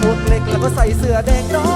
หมวกเล็กแล้วก็ใส่เสื้อแดงน้อง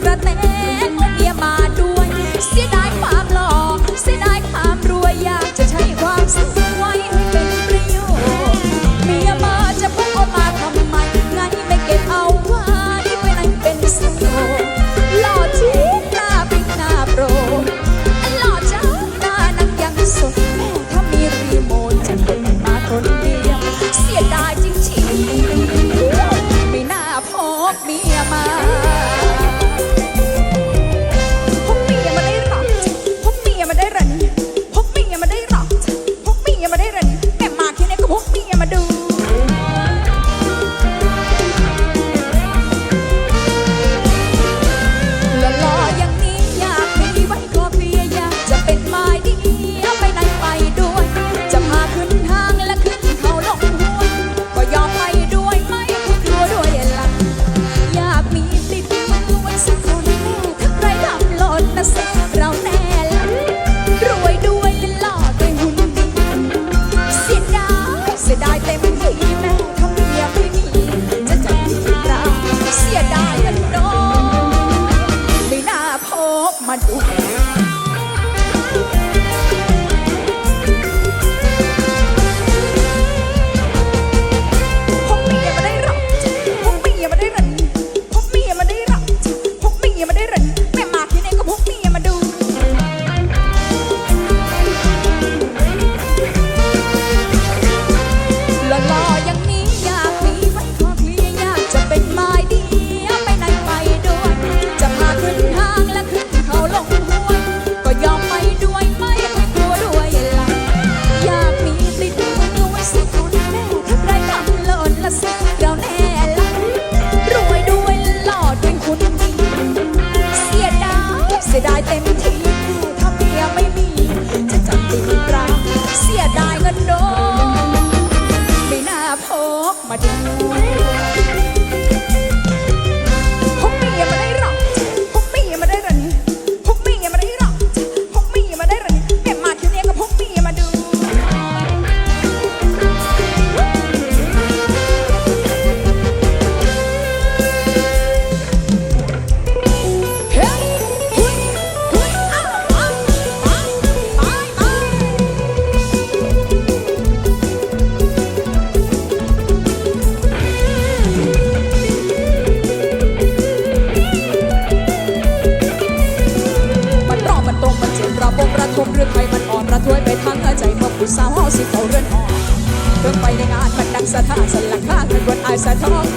Fred Lynn.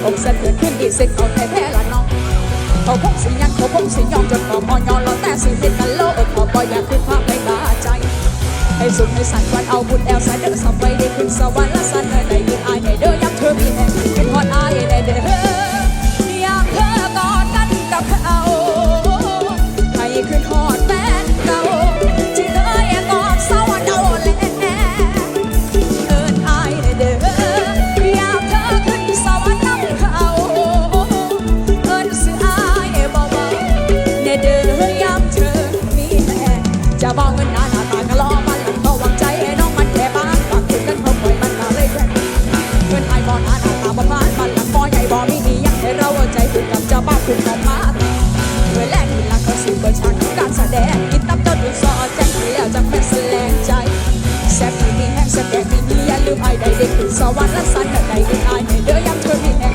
อกเสนเทือนขึ้นอีกสิเอาแท้แท้ละน้องเขาคงสิยังเขาคงสิยองจนกอมอยอนเราแต่สิเป็นกันโลกขอปอยอยาขึ้นภาพไม่บาใจให้สุขให้สันวันเอาบุญแอลสันเดินสบายได้ขึ้นสวรรค์และสันเลยได้ยินอายได้เด้อยับเธอมีแห่งเป็นพอดอายได้เด้ออยากเธอตอน ai đây đi thì sao bắt lắc sai thật đây đi ai để đỡ em thương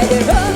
let it.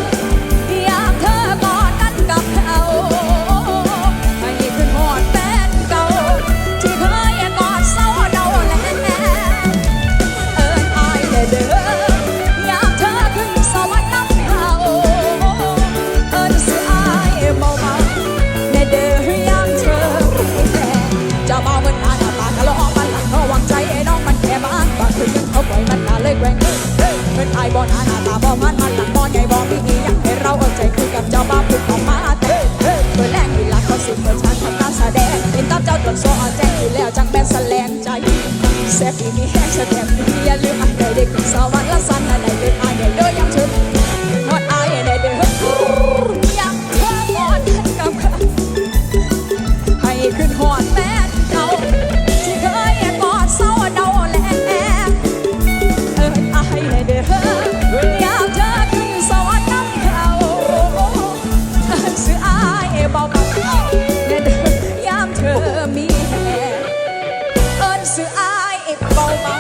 bau